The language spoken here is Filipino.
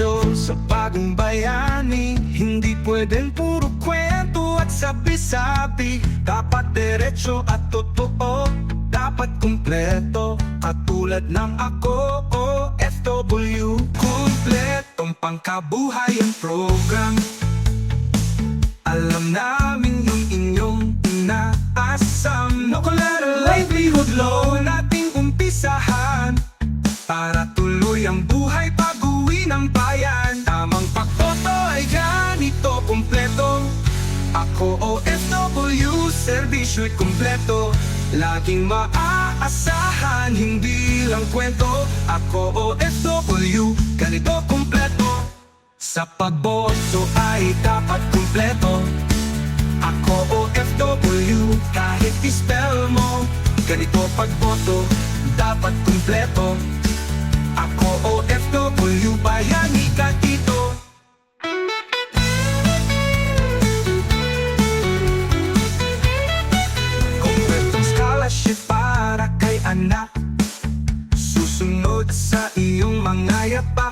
serbisyo sa bagong bayani Hindi pwedeng puro kwento at sabi-sabi. Dapat diretso at totoo Dapat kumpleto. Katulad ng ako OFW Kumpletong pangkabuhay ang program. Alam namin ng bayan. Tamang pagboto ay ganito kumpleto. Ako OFW, servisyo'y kumpleto. Laging maaasahan, hindi lang kwento. Ako OFW, ganito kumpleto. Sa pagboto ay dapat kumpleto. Ako OFW, kahit ispell mo Ganito pagboto, dapat kumpleto sa iyong mga Kumpletong